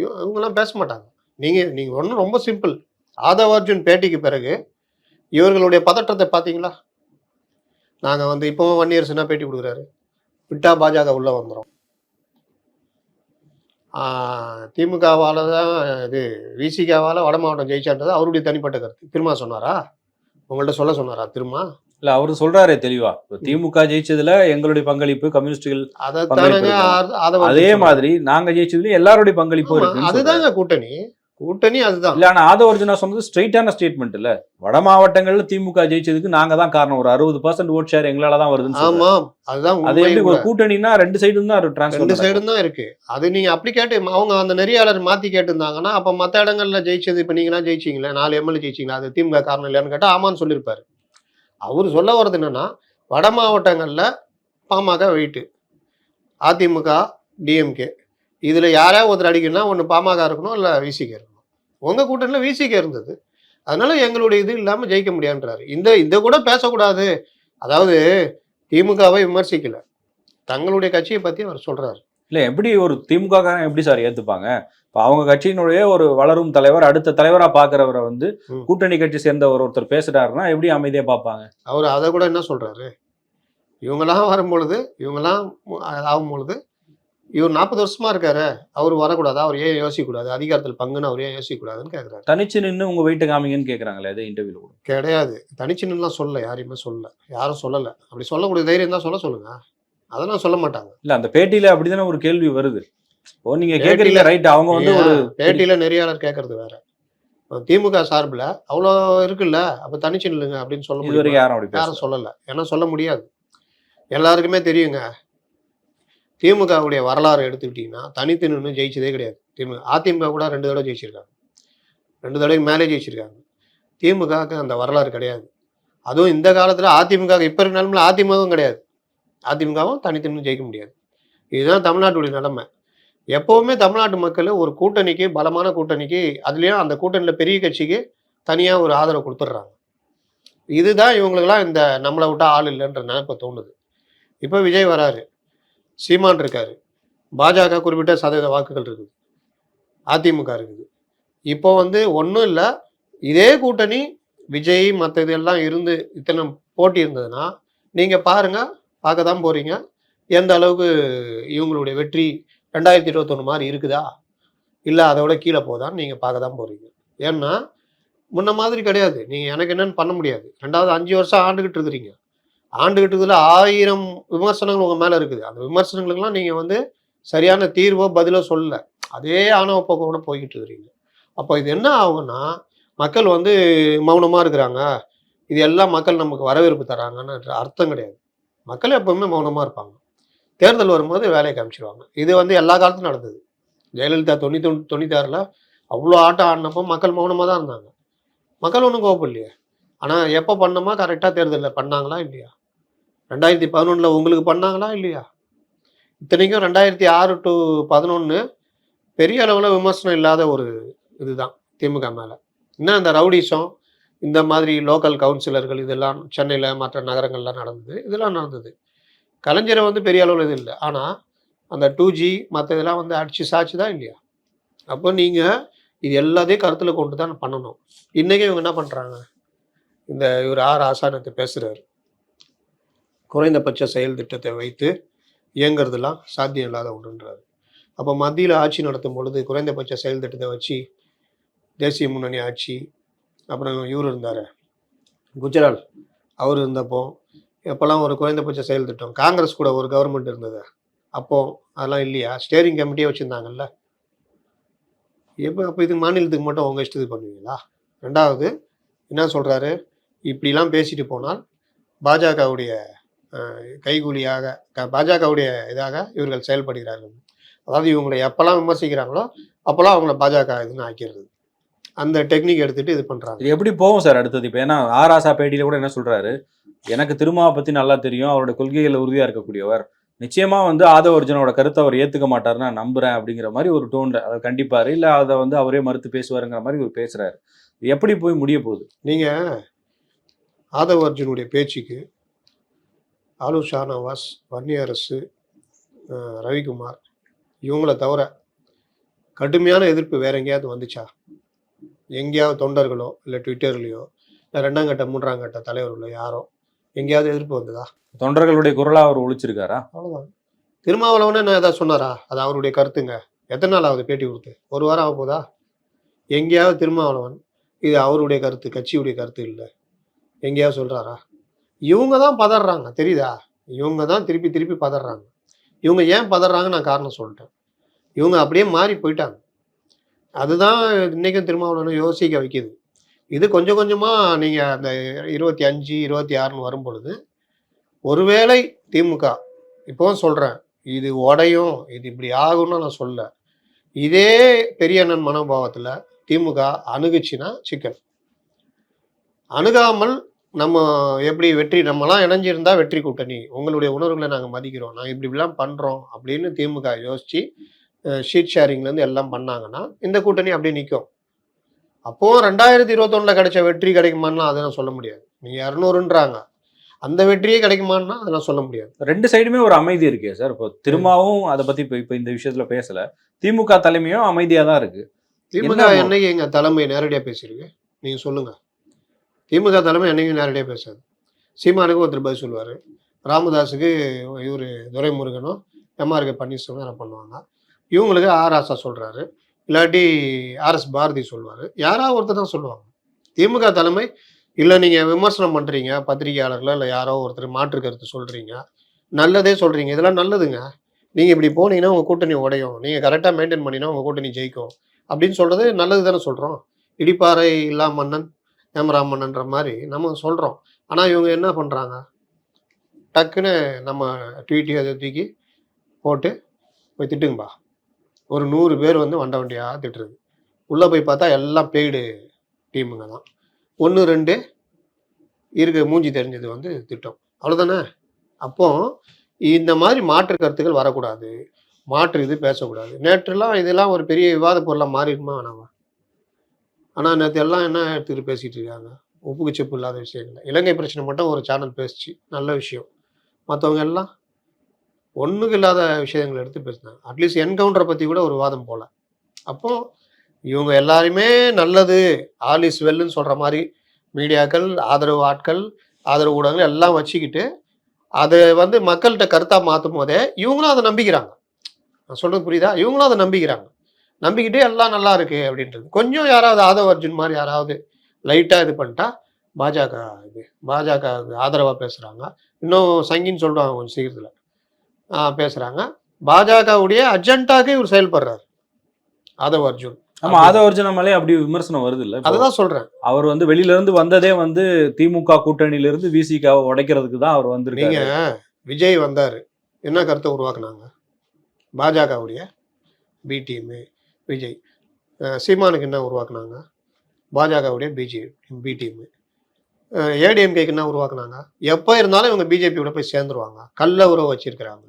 இவங்கெல்லாம் பேச மாட்டாங்க. நீங்கள் நீங்கள் ஒன்றும் ரொம்ப சிம்பிள் ஆதவ அர்ஜுன் பேட்டிக்கு பிறகு இவர்களுடைய பதற்றத்தை பார்த்தீங்களா? நாங்கள் வந்து இப்போவும் வன்னியர் இயர்ஸ் பேட்டி கொடுக்குறாரு. விட்டா பாஜக உள்ளே வந்துடும் திமுகவால் தான் இது விசிகாவால் வட மாவட்டம் ஜெயிச்சான்றது அவருடைய தனிப்பட்ட கருத்து. திருமா சொன்னாரா? உங்கள்கிட்ட சொல்ல சொன்னாரா திருமா? இல்ல அவர் சொல்றாரே தெளிவா. திமுக ஜெயிச்சதுல எங்களுடைய பங்களிப்பு கம்யூனிஸ்டுகள் அதை மாதிரி நாங்க ஜெயிச்சதுலயும் எல்லாருடைய பங்களிப்பு இருக்கு அதுதாங்க கூட்டணி. கூட்டணி அதுதான். இல்ல ஆனா ஆதவ அர்ஜுனா சொன்னது ஸ்ட்ரைட்டான ஸ்டேட்மெண்ட் இல்ல. வட மாவட்டங்கள்ல திமுக ஜெயிச்சதுக்கு நாங்க தான் காரணம். ஒரு அறுபது பர்சன்ட் ஓட் ஷேர் எங்களால தான் வருதுன்னு சொல்றாரு. ஆமாம் அதுதான் அது எப்படி. ஒரு கூட்டணினா ரெண்டு சைடும் தான் ரெண்டு டிரான்ஸ்ஃபர் சைடும் தான் இருக்கு. அது நீங்க அப்படி கேட்டு அவங்க அந்த நெறியாளர் மாத்தி கேட்டிருந்தாங்கன்னா அப்ப மத்த இடங்கள்ல ஜெயிச்சது இப்ப நீங்களாம் ஜெயிச்சீங்களே நாலு எம்எல்ஏ ஜெயிச்சீங்களா? அது திமுக காரணம் இல்லையான்னு கேட்டா ஆமான்னு சொல்லியிருப்பாரு. அவர் சொல்ல வர்றது என்னன்னா வட மாவட்டங்கள்ல பாமக வெயிட்டு அதிமுக டிஎம்கே இதுல யாரையா ஒருத்தர் அடிக்கணும்னா ஒன்று பாமக இருக்கணும் இல்லை விசிகே இருக்கணும். உங்க கூட்டணியில் விசிகே இருந்தது. அதனால எங்களுடைய இது இல்லாமல் ஜெயிக்க முடியான்றாரு இந்த இந்த கூட பேசக்கூடாது. அதாவது திமுகவை விமர்சிக்கல. தங்களுடைய கட்சியை பத்தி அவர் சொல்றாரு. இல்ல எப்படி ஒரு திமுக காரன் எப்படி சார் ஏத்துப்பாங்க? இப்ப அவங்க கட்சியினுடைய ஒரு வளரும் தலைவர் அடுத்த தலைவரா பாக்குறவரை வந்து. கூட்டணி கட்சி சேர்ந்த ஒரு ஒருத்தர் பேசுறாருன்னா எப்படி அமைதியா பார்ப்பாங்க அவர் அதை கூட என்ன சொல்றாரு? இவங்கெல்லாம் வரும்பொழுது இவங்கெல்லாம் ஆகும் பொழுது இவர் நாற்பது வருஷமா இருக்காரு. அவர் வரக்கூடாது. அவர் ஏன் யோசிக்கக்கூடாது? அதிகாரத்தில் பங்குன்னு அவர் ஏன் யோசிக்கக்கூடாதுன்னு கேட்குறாரு தனிச்சு நின்னு உங்க வெயிட்ட காமிங்கன்னு கேக்குறாங்களே அதே இன்டர்வியூல கூட? கிடையாது. தனிச்சின்னுலாம் சொல்லல யாரையுமே சொல்லல. யாரும் சொல்லல. அப்படி சொல்லக்கூடிய தைரியம் தான் சொல்ல சொல்லுங்க. அதெல்லாம் சொல்ல மாட்டாங்க. இல்ல அந்த பேட்டியில அப்படிதானே ஒரு கேள்வி வருது. ஓ நீங்க பேட்டியில- கேக்குறீங்க ரைட் அவங்க வந்து ஒரு பேட்டியில நெறியாளர் கேட்கறது வேற. திமுக சார்பில் அவ்வளோ இருக்குல்ல? அப்போ தனிச்சு நில்லுங்க அப்படின்னு சொல்ல முடியும்? யாரும் அப்படி யாரும் சொல்லலை. ஏன்னா சொல்ல முடியாது. எல்லாருக்குமே தெரியுங்க. திமுகவுடைய வரலாறு எடுத்துக்கிட்டிங்கன்னா தனித்து நின்று ஜெயிச்சதே கிடையாது. திமுக அதிமுக கூட ரெண்டு தடவை ஜெயிச்சிருக்காங்க. ரெண்டு தடவைக்கு மேலே ஜெயிச்சிருக்காங்க. திமுகவுக்கு அந்த வரலாறு கிடையாது. அதுவும் இந்த காலத்தில் அதிமுக இப்போ இருக்க நிலமில் அதிமுகவும் கிடையாது. அதிமுகவும் தனித்து நின்று ஜெயிக்க முடியாது. இதுதான் தமிழ்நாட்டுடைய நிலைமை. எப்போவுமே தமிழ்நாட்டு மக்கள் ஒரு கூட்டணிக்கு பலமான கூட்டணிக்கு அதுலேயும் அந்த கூட்டணியில் பெரிய கட்சிக்கு தனியாக ஒரு ஆதரவு கொடுத்துட்றாங்க. இதுதான் இவங்களுக்கெல்லாம் இந்த நம்மளை விட்டால் ஆள் இல்லைன்ற நினைப்பை தோணுது. இப்போ விஜய் வராரு. சீமான் இருக்காரு. பாஜக குறிப்பிட்ட சதவீத வாக்குகள் இருக்குது. அதிமுக இருக்குது. இப்போ வந்து ஒன்றும் இல்லை. இதே கூட்டணி விஜய் மற்ற இதெல்லாம் இருந்து இத்தனை போட்டி இருந்ததுன்னா நீங்கள் பாருங்கள் பார்க்க தான் போகிறீங்க எந்த அளவுக்கு இவங்களுடைய வெற்றி ரெண்டாயிரத்தி இருபத்தொன்று மாதிரி இருக்குதா? இல்லை அதை விட கீழே போதான்னு நீங்கள் பார்க்க தான் போகிறீங்க ஏன்னா முன்ன மாதிரி கிடையாது. நீங்கள் எனக்கு என்னென்னு பண்ண முடியாது. ரெண்டாவது அஞ்சு வருஷம் ஆண்டுகிட்டு இருக்கிறீங்க. ஆண்டுகிட்டதுல ஆயிரம் விமர்சனங்கள் உங்கள் மேலே இருக்குது. அந்த விமர்சனங்களுக்கெல்லாம் நீங்கள் வந்து சரியான தீர்வோ பதிலோ சொல்லல. அதே ஆணவ போக்கோட போய்கிட்டு இருக்கிறீங்க. அப்போ இது என்ன ஆகும்னா மக்கள் வந்து மௌனமாக இருக்கிறாங்க. இது எல்லாம் மக்கள் நமக்கு வரவேற்பு தராங்கன்னு அர்த்தம் கிடையாது. மக்கள் எப்பவுமே மௌனமாக இருப்பாங்க. தேர்தல் வரும்போது வேலையை காமிச்சிருவாங்க. இது வந்து எல்லா காலத்தும் நடந்தது. ஜெயலலிதா தொண்ணூத்தி தொண்ணூத்தாறில் அவ்வளோ ஆட்டம் ஆடினப்போ மக்கள் மௌனமாக தான் இருந்தாங்க. மக்கள் ஒன்றும் கோவப்படலையே. ஆனால் எப்போ பண்ணோமா கரெக்டாக தேர்தலில் பண்ணாங்களா இல்லையா? ரெண்டாயிரத்தி பதினொன்றில் உங்களுக்கு பண்ணாங்களா இல்லையா? இத்தனைக்கும் ரெண்டாயிரத்தி ஆறு டு பதினொன்று பெரிய அளவில் விமர்சனம் இல்லாத ஒரு இதுதான் திமுக மேலே. இன்னும் அந்த ரவுடிசம் இந்த மாதிரி லோக்கல் கவுன்சிலர்கள் இதெல்லாம் சென்னையில் மற்ற நகரங்கள்லாம் நடந்தது இதெல்லாம் நடந்தது. கலைஞரை வந்து பெரிய அளவில் இது இல்லை. ஆனால் அந்த டூ ஜி மற்ற இதெல்லாம் வந்து அடிச்சு சாச்சு தான் இல்லையா? அப்போ நீங்கள் இது எல்லாத்தையும் கருத்தில் கொண்டு தான் பண்ணணும். இன்றைக்கி இவங்க என்ன பண்ணுறாங்க இந்த இவர் ஆர் ஆசானத்தை பேசுகிறாரு குறைந்தபட்ச செயல் திட்டத்தை வைத்து இயங்கிறதுலாம் சாத்தியம் இல்லாத ஒன்றுன்றாரு. அப்போ மத்தியில் ஆட்சி நடத்தும் பொழுது குறைந்தபட்ச செயல் திட்டத்தை வச்சு தேசிய முன்னணி ஆட்சி அப்புறம் இவர் இருந்தார் குஜரால் அவர் இருந்தப்போ எப்போல்லாம் ஒரு குறைந்தபட்ச செயல் திட்டம் காங்கிரஸ் கூட ஒரு கவர்மெண்ட் இருந்தது. அப்போ அதெல்லாம் இல்லையா? ஸ்டேரிங் கமிட்டியே வச்சுருந்தாங்கல்ல. எப்போ அப்போ இது மாநிலத்துக்கு மட்டும் உங்கள் இஷ்டத்துக்கு பண்ணுவீங்களா? ரெண்டாவது என்ன சொல்கிறாரு இப்படிலாம் பேசிட்டு போனால் பாஜகவுடைய கைகூலியாக க- பாஜகவுடைய இதாக இவர்கள் செயல்படுகிறார்கள். அதாவது இவங்களை எப்போல்லாம் விமர்சிக்கிறாங்களோ அப்போல்லாம் அவங்கள பாஜக இதுன்னு ஆக்கிடுறது. அந்த டெக்னிக் எடுத்துட்டு இது பண்ணுறாங்க இது எப்படி போகும் சார் அடுத்தது? இப்போ ஏன்னா ஆராசா பேட்டியில கூட என்ன சொல்றாரு? எனக்கு திருமாவை பத்தி நல்லா தெரியும். அவரோட கொள்கைகள் உறுதியா இருக்கக்கூடியவர். நிச்சயமா வந்து ஆதவ அர்ஜுனோட கருத்தை அவர் ஏத்துக்க மாட்டாருன்னு நான் நம்புறேன் அப்படிங்கிற மாதிரி ஒரு டோன்ல அதை கண்டிப்பாரு. இல்ல அதை வந்து அவரே மறுத்து பேசுவாருங்கிற மாதிரி ஒரு பேசுறாரு. இது எப்படி போய் முடிய போகுது? நீங்கள் ஆதவ் அர்ஜுனுடைய பேச்சுக்கு ஆலு ஷானவாஸ் வன்னியரசு ரவிக்குமார் இவங்கள தவிர கடுமையான எதிர்ப்பு வேற எங்கேயாவது வந்துச்சா? எங்கேயாவது தொண்டர்களோ இல்லை ட்விட்டர்லையோ இல்லை ரெண்டாம் கட்ட மூன்றாம் கட்ட தலைவர்களோ யாரோ எங்கேயாவது எதிர்ப்பு வந்ததா? தொண்டர்களுடைய குரலா அவர் ஒழிச்சிருக்காரா? அவ்வளோதான் திருமாவளவன் என்ன ஏதாவது சொன்னாரா? அது அவருடைய கருத்துங்க. எத்தனை நாள் ஆகுது பேட்டி கொடுத்து? ஒரு வாரம் ஆக போதா? எங்கேயாவது திருமாவளவன் இது அவருடைய கருத்து கட்சியுடைய கருத்து இல்லை. எங்கேயாவது சொல்றாரா? இவங்க தான் பதறாங்க தெரியுதா? இவங்க தான் திருப்பி திருப்பி பதறாங்க. இவங்க ஏன் பதறாங்க நான் காரணம் சொல்லிட்டேன். இவங்க அப்படியே மாறி போயிட்டாங்க. அதுதான் இன்றைக்கும் திருமாவளவனை யோசிக்க வைக்கிது. இது கொஞ்சம் கொஞ்சமாக நீங்கள் அந்த இருபத்தி அஞ்சு இருபத்தி ஆறுன்னு வரும் பொழுது ஒருவேளை திமுக இப்போவும் சொல்கிறேன் இது உடையும் இது இப்படி ஆகும்னு நான் சொல்ல. இதே பெரிய அண்ணன் மனோபாவத்தில் திமுக அணுகுச்சின்னா சிக்கன் அணுகாமல் நம்ம எப்படி வெற்றி நம்மலாம் இணைஞ்சிருந்தா வெற்றி கூட்டணி. உங்களுடைய உணர்வுகளை நாங்கள் மதிக்கிறோம். நாங்கள் இப்படி இப்படிலாம் பண்ணுறோம் அப்படின்னு திமுக யோசிச்சு ஷீட் ஷேரிங்லேருந்து எல்லாம் பண்ணாங்கன்னா இந்த கூட்டணி அப்படியே நிற்கும் அப்போ ரெண்டாயிரத்தி இருபத்தொன்னில் கிடைச்ச வெற்றி கிடைக்குமான்னா அதெல்லாம் சொல்ல முடியாது. நீங்கள் இரநூறுன்றாங்க. அந்த வெற்றியே கிடைக்குமான்னா அதெல்லாம் சொல்ல முடியாது. ரெண்டு சைடுமே ஒரு அமைதி இருக்கே சார். இப்போ திருமாவும் அதை பத்தி இப்போ இப்போ இந்த விஷயத்துல பேசல. திமுக தலைமையும் அமைதியா தான் இருக்கு. திமுக என்ன- என்னைக்கு எங்க தலைமை நேரடியாக பேசியிருக்கு? நீங்க சொல்லுங்க. திமுக தலைமை என்னைக்கும் நேரடியாக பேசாது. சீமானுக்கு ஒருத்தர் பதில் சொல்லுவார். ராமதாஸுக்கு இவர் துரைமுருகனும் எம்ஆர்கே பன்னீர்செல்வம் என்ன பண்ணுவாங்க. இவங்களுக்கு ஆர் ஆசா இல்லாட்டி ஆர்எஸ் பாரதி சொல்லுவார். யாராவது ஒருத்தர் தான் சொல்லுவாங்க. திமுக தலைமை இல்லை நீங்கள் விமர்சனம் பண்ணுறீங்க பத்திரிகையாளர்களோ இல்லை யாரோ ஒருத்தர் மாற்று கருத்து சொல்கிறீங்க நல்லதே சொல்கிறீங்க இதெல்லாம் நல்லதுங்க. நீங்கள் இப்படி போனீங்கன்னா உங்கள் கூட்டணி உடையும். நீங்கள் கரெக்டாக மெயின்டைன் பண்ணினா உங்கள் கூட்டணி ஜெயிக்கும். அப்படின்னு சொல்கிறது நல்லது தானே சொல்கிறோம் இடிப்பாறை இல்லா மன்னன் ஏமரா மாதிரி நம்ம சொல்கிறோம் ஆனால் இவங்க என்ன பண்ணுறாங்க டக்குன்னு நம்ம ட்வீட்டி அதை தூக்கி போட்டு போய் திட்டுங்கப்பா. ஒரு நூறு பேர் வந்து வண்ட வண்டியாக திட்டுறது. உள்ளே போய் பார்த்தா எல்லாம் பெய்டு டீமுங்க தான். ஒன்று ரெண்டு இருக்க மூஞ்சி தெரிஞ்சது வந்து திட்டம். அவ்வளோதானே அப்போ இந்த மாதிரி மாற்று கருத்துக்கள் வரக்கூடாது. மாற்று இது பேசக்கூடாது. நேற்றுலாம் இதெல்லாம் ஒரு பெரிய விவாத பொருளாக மாறிடுமா வேணாமா ஆனால் நேற்று எல்லாம் என்ன எடுத்துகிட்டு பேசிகிட்டு இருக்காங்க? ஒப்புக்கு செப்பு இல்லாத விஷயங்கள் இலங்கை பிரச்சனை மட்டும் ஒரு சேனல் பேசுச்சு. நல்ல விஷயம். மற்றவங்க எல்லாம் ஒன்றுக்கு இல்லாத விஷயங்களை எடுத்து பேசினாங்க. அட்லீஸ்ட் என்கவுண்டரை பற்றி கூட ஒரு வாதம் போல. அப்போது இவங்க எல்லாருமே நல்லது. ஆல் இஸ் வெல்லுன்னு சொல்கிற மாதிரி மீடியாக்கள் ஆதரவு ஆட்கள் ஆதரவு ஊடகங்கள் எல்லாம் வச்சுக்கிட்டு அதை வந்து மக்கள்கிட்ட கருத்தாக மாற்றும் போதே இவங்களும் அதை நம்பிக்கிறாங்க. நான் சொல்கிறது புரியுதா? இவங்களும் அதை நம்பிக்கிறாங்க. நம்பிக்கிட்டு எல்லாம் நல்லா இருக்கு அப்படின்றது. கொஞ்சம் யாராவது ஆதவ அர்ஜுன் மாதிரி யாராவது லைட்டா இது பண்ணிட்டா பாஜக இது பாஜக ஆதரவா பேசுறாங்க. இன்னும் சங்கின்னு சொல்றாங்க கொஞ்சம் சீக்கிரத்துல. ஆஹ் பேசுறாங்க. பாஜகவுடைய அஜெண்டாக்கு இவர் செயல்படுறாரு. ஆதவ் அர்ஜுன். ஆமா ஆதவ அர்ஜுனா மேலே அப்படி விமர்சனம் வருது இல்ல அதுதான் சொல்றேன். அவர் வந்து வெளியில இருந்து வந்ததே வந்து திமுக கூட்டணியில இருந்து விசிகாவை உடைக்கிறதுக்கு தான் அவர் நீங்க வந்திருக்காரு விஜய் வந்தாரு. என்ன கருத்தை உருவாக்குனாங்க? பாஜகவுடைய பி டீமு விஜய். சீமானுக்கு என்ன உருவாக்குனாங்க? பாஜகவுடைய பிஜே பி டீமு ஏடிஎம்கேக்கு என்ன உருவாக்குனாங்க? எப்போ இருந்தாலும் இவங்க பிஜேபியோட போய் சேர்ந்துருவாங்க. கள்ள உறவு வச்சிருக்கிறாங்க.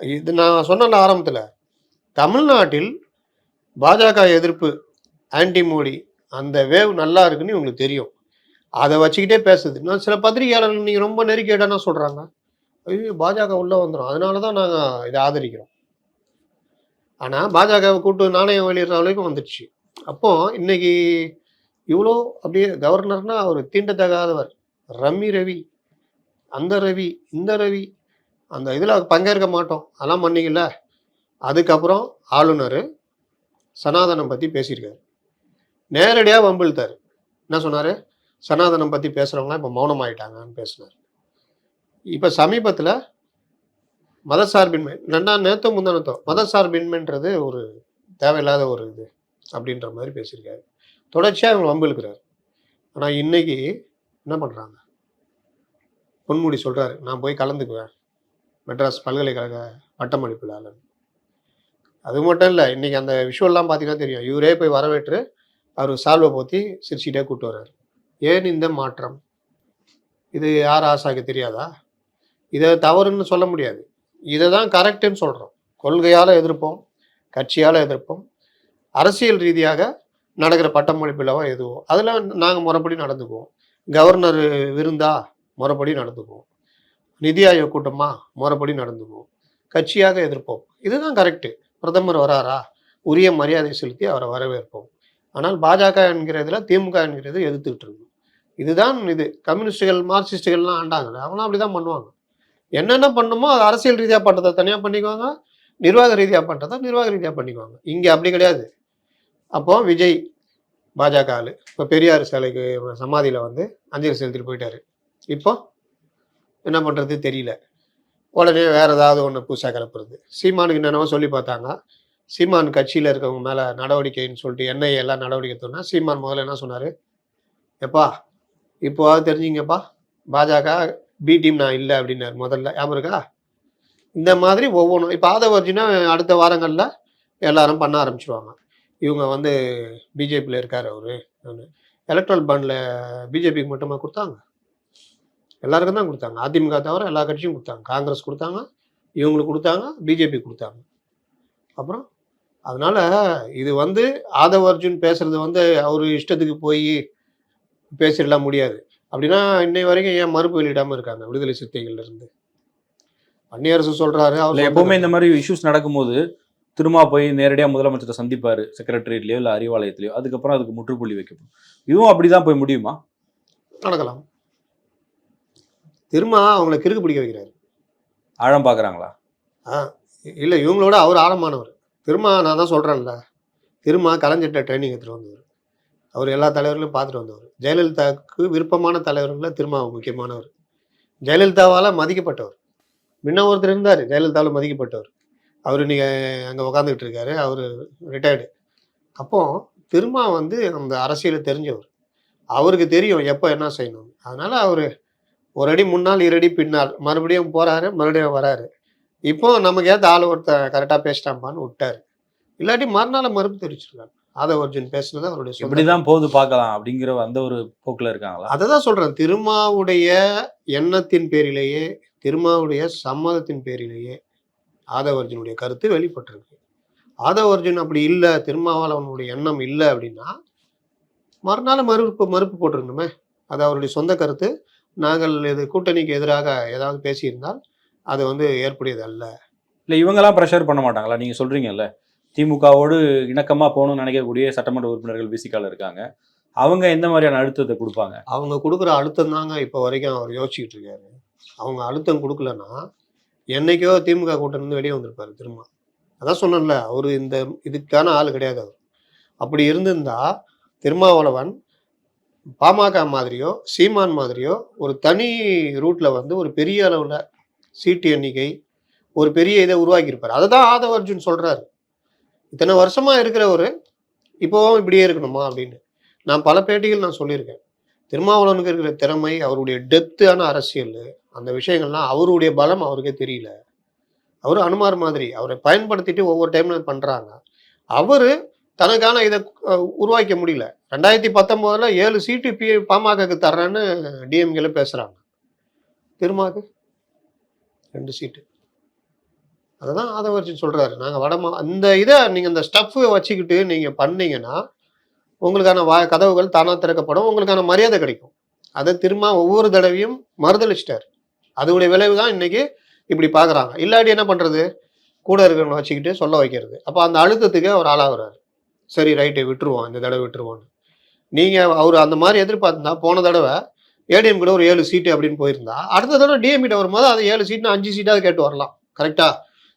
இது நான் சொன்ன ஆரம்பத்தில் தமிழ்நாட்டில் பாஜக எதிர்ப்பு ஆன்டி மோடி அந்த வேவ் நல்லா இருக்குன்னு இவங்களுக்கு தெரியும். அதை வச்சுக்கிட்டே பேசுது. நான் சில பத்திரிகையாளர்கள் நீங்கள் ரொம்ப நெருக்கிட்டானா சொல்கிறாங்க ஐயோ பாஜக உள்ளே வந்துடும் அதனால தான் நாங்கள் இதை ஆதரிக்கிறோம். ஆனால் பாஜகவை கூட்டு நாணயம் வெளியிடுற அளவுக்கு வந்துடுச்சு. அப்போ இன்னைக்கு இவ்வளோ அப்படியே கவர்னர்னா அவர் தீண்டத்தகாதவர். ரம்மி ரவி அந்த ரவி இந்த ரவி அந்த இதில் பங்கேற்க மாட்டோம். அதெல்லாம் பண்ணிக்கல அதுக்கப்புறம் ஆளுநர் சனாதனம் பற்றி பேசியிருக்காரு. நேரடியாக வம்பிழுத்தார். என்ன சொன்னார்? சனாதனம் பற்றி பேசுகிறவங்களாம் இப்போ மௌனமாயிட்டாங்கன்னு பேசினார். இப்போ சமீபத்தில் மதசார்பின்மை ரெண்டாம் நேத்தோ முந்தானத்தோ மதசார்பின்மைன்றது ஒரு தேவையில்லாத ஒரு இது அப்படின்ற மாதிரி பேசியிருக்காரு. தொடர்ச்சியாக அவங்க வம்பிழுக்கிறார் ஆனால் இன்னைக்கு என்ன பண்ணுறாங்க பொன்முடி சொல்கிறாரு நான் போய் கலந்துக்குவேன். மெட்ராஸ் பல்கலைக்கழக பட்டமளிப்பு அது மட்டும் இல்லை இன்றைக்கி அந்த விஷுவல்லாம் பார்த்தீங்கன்னா தெரியும். இவரே போய் வரவேற்று அவர் சால்வை போற்றி சிரிச்சிட்டே கூப்பிட்டு வர்றார். ஏன் இந்த மாற்றம்? இது யார் ஆசாக்கு தெரியாதா? இதை தவறுன்னு சொல்ல முடியாது. இதை தான் கரெக்டுன்னு சொல்கிறோம் கொள்கையால் எதிர்ப்போம் கட்சியால் எதிர்ப்போம். அரசியல் ரீதியாக நடக்கிற பட்டமளிப்பிலவா விழாவோ எதுவோ அதில் நாங்கள் முறைப்படி நடந்துக்குவோம். கவர்னர் விருந்தா முறைப்படி நடந்துக்குவோம். நிதி ஆயோக் கூட்டமாக முறைப்படி நடந்துக்குவோம். கட்சியாக எதிர்ப்போம். இதுதான் கரெக்டு பிரதமர் வராரா? உரிய மரியாதை செலுத்தி அவரை வரவேற்போம். ஆனால் பாஜக என்கிறதுல திமுக என்கிறது எதிர்த்துக்கிட்டு இருக்கும். இதுதான் இது. கம்யூனிஸ்டுகள் மார்க்சிஸ்டுகள்லாம் ஆண்டாங்க அவங்களாம் அப்படி தான் பண்ணுவாங்க. என்னென்ன பண்ணுமோ அது அரசியல் ரீதியாக பண்ணுறதை தனியாக பண்ணிக்குவாங்க. நிர்வாக ரீதியாக பண்ணுறதை நிர்வாக ரீதியாக பண்ணிக்குவாங்க. இங்கே அப்படி கிடையாது. அப்போ விஜய் பாஜக ஆளு. இப்போ பெரியார் சிலைக்கு சமாதியில் வந்து அஞ்சலி செலுத்திட்டு போயிட்டாரு. இப்போ என்ன பண்ணுறது தெரியல. உடனே வேற ஏதாவது ஒன்று புதுசாக கிளப்புறது. சீமானுக்கு என்னென்னவோ சொல்லி பார்த்தாங்க. சீமான் கட்சியில் இருக்கவங்க மேலே நடவடிக்கைன்னு சொல்லிட்டு என்ஐஏ எல்லாம் நடவடிக்கை எடுத்தோன்னா சீமான் முதல்ல என்ன சொன்னார்? எப்பா இப்போவாவது தெரிஞ்சுங்கப்பா. பாஜக பி டீம் நான் இல்லை அப்படின்னாரு முதல்ல. ஞாபகம் இருக்கா? இந்த மாதிரி ஒவ்வொன்றும் இப்போ ஆதவர்ஜினா அடுத்த வாரங்களில் எல்லாரும் பண்ண ஆரம்பிச்சிருவாங்க. இவங்க வந்து பிஜேபியில் இருக்கார் அவர். எலக்ட்ரல் பாண்டில் பிஜேபிக்கு மட்டுமா கொடுத்தாங்க? எல்லாருக்கும் தான் கொடுத்தாங்க. அதிமுக தவிர எல்லா கட்சியும் கொடுத்தாங்க. காங்கிரஸ் கொடுத்தாங்க. இவங்களுக்கு கொடுத்தாங்க. பிஜேபி கொடுத்தாங்க. அப்புறம் அதனால் இது வந்து ஆதவ அர்ஜுன் வந்து அவர் இஷ்டத்துக்கு போய் பேசிடலாம் முடியாது. அப்படின்னா இன்னை வரைக்கும் ஏன் மறுப்பு வெளியிடாம இருக்காங்க? விடுதலை சிறுத்தைகள்ல இருந்து வன்னியரசு சொல்றாரு அவர் எப்பவுமே இந்த மாதிரி இஷ்யூஸ் நடக்கும்போது திரும்ப போய் நேரடியா முதலமைச்சரை சந்திப்பாரு செக்ரட்டரியட்லயோ இல்ல அறிவாலயத்திலயோ. அதுக்கப்புறம் அதுக்கு முற்றுப்புள்ளி வைக்கப்படும். இதுவும் அப்படிதான் போய் முடியுமா? நடக்கலாம். திரும்ப அவங்கள கிறுக்கு பிடிக்க வைக்கிறாரு. ஆழம் பாக்குறாங்களா இல்லை இவங்களோட அவர் ஆழமானவர். திரும்ப நான் தான் சொல்கிறேன்ல திரும்ப கலைஞர்கிட்ட ட்ரைனிங் எடுத்துகிட்டு வந்தவர். அவர் எல்லா தலைவர்களையும் பார்த்துட்டு வந்தவர். ஜெயலலிதாவுக்கு விருப்பமான தலைவர்களில் திருமாவு முக்கியமானவர். ஜெயலலிதாவால் மதிக்கப்பட்டவர். முன்ன ஒருத்தர் இருந்தார் ஜெயலலிதாவில் மதிக்கப்பட்டவர். அவர் இன்னைக்கு அங்கே உக்காந்துக்கிட்டு இருக்காரு அவர் ரிட்டையர்டு அப்போ திருமா வந்து அந்த அரசியலை தெரிஞ்சவர். அவருக்கு தெரியும் எப்போ என்ன செய்யணும் அதனால அவர் ஒரு அடி முன்னால் இரு அடி பின்னால் மறுபடியும் போகிறாரு மறுபடியும் வராரு. இப்போ நமக்கு ஏற்ற ஆள் ஒருத்தர் கரெக்டாக பேசிட்டாம்பான்னு விட்டார். இல்லாட்டி மறுநாள் மறுப்பு தெரிவிச்சிருக்காங்க. ஆதவ அர்ஜுன் பேசுனது அவருடைய சொந்த எப்படிதான் போது பார்க்கலாம் அப்படிங்கிற அந்த ஒரு போக்குல இருக்காங்களா? அதை தான் சொல்றேன். திருமாவுடைய எண்ணத்தின் பேரிலேயே திருமாவுடைய சம்மதத்தின் பேரிலேயே ஆதவர்ஜுனுடைய கருத்து வெளிப்பட்டிருக்கு. ஆதவர்ஜுன் அப்படி இல்லை திருமாவளவனுடைய எண்ணம் இல்லை அப்படின்னா மறுநாள் மறுப்பு மறுப்பு போட்டிருந்தோமே அது அவருடைய சொந்த கருத்து. நாங்கள் இது கூட்டணிக்கு எதிராக ஏதாவது பேசியிருந்தால் அது வந்து ஏற்புடையது அல்ல இல்லை இவங்கெல்லாம் ப்ரெஷர் பண்ண மாட்டாங்களா? நீங்கள் சொல்கிறீங்கல்ல திமுகவோடு இணக்கமாக போகணும்னு நினைக்கக்கூடிய சட்டமன்ற உறுப்பினர்கள் விசிகால இருக்காங்க. அவங்க எந்த மாதிரியான அழுத்தத்தை கொடுப்பாங்க? அவங்க கொடுக்குற அழுத்தம் தாங்க இப்போ வரைக்கும் அவர் யோசிச்சுட்டு இருக்காரு. அவங்க அழுத்தம் கொடுக்கலன்னா என்னைக்கோ திமுக கூட்டணி வெளியே வந்திருப்பாரு திரும்ப. அதான் சொன்னேன்ல அவர் இந்த இதுக்கான ஆள் கிடையாது அவர். அப்படி இருந்திருந்தா திருமாவளவன் பாமக மாதிரியோ சீமான் மாதிரியோ ஒரு தனி ரூட்ல வந்து ஒரு பெரிய அளவில் சீட்டு எண்ணிக்கை ஒரு பெரிய இதை உருவாக்கியிருப்பார். அதை தான் ஆதவ அர்ஜுன் சொல்றாரு. இத்தனை வருஷமா இருக்கிறவர் இப்போவும் இப்படியே இருக்கணுமா அப்படின்னு. நான் பல பேட்டிகள் நான் சொல்லியிருக்கேன். திருமாவளவனுக்கு இருக்கிற திறமை அவருடைய டெப்த்தான அரசியல் அந்த விஷயங்கள்லாம் அவருடைய பலம் அவருக்கே தெரியல. அவர் அனுமார் மாதிரி அவரை பயன்படுத்திட்டு ஒவ்வொரு டைம்ல பண்றாங்க. அவரு தனக்கான இதை உருவாக்க முடியல. ரெண்டாயிரத்தி பத்தொன்பதுல ஏழு சீட்டு பி பாமகக்கு தர்றேன்னு டிஎம்கேல பேசுறாங்க. திருமாக்கு ரெண்டு சீட்டு. அதை தான் அதை வச்சு சொல்கிறாரு நாங்கள் வடமா இந்த இதை நீங்கள் இந்த ஸ்டஃப்பை வச்சுக்கிட்டு நீங்கள் பண்ணீங்கன்னா உங்களுக்கான வா கதவுகள் தானாக திறக்கப்படும். உங்களுக்கான மரியாதை கிடைக்கும். அதை திரும்ப ஒவ்வொரு தடவையும் மறுதளிச்சிட்டார் அதோடைய விளைவு தான் இன்னைக்கு இப்படி பார்க்குறாங்க இல்லாட்டி என்ன பண்ணுறது கூட இருக்கிறவங்க வச்சுக்கிட்டு சொல்ல வைக்கிறது. அப்போ அந்த அழுத்தத்துக்கு அவர் ஆளாகிறாரு. சரி ரைட்டு விட்டுருவோம். இந்த தடவை விட்டுருவோம்னு. நீங்கள் அவர் அந்த மாதிரி எதிர்பார்த்துருந்தா போன தடவை ஏடிஎம் கூட ஒரு ஏழு சீட்டு அப்படின்னு போயிருந்தா அடுத்த தடவை டிஎம்கிட்ட வரும்போது அது ஏழு சீட்னு அஞ்சு சீட்டாவது கேட்டு வரலாம். கரெக்டாக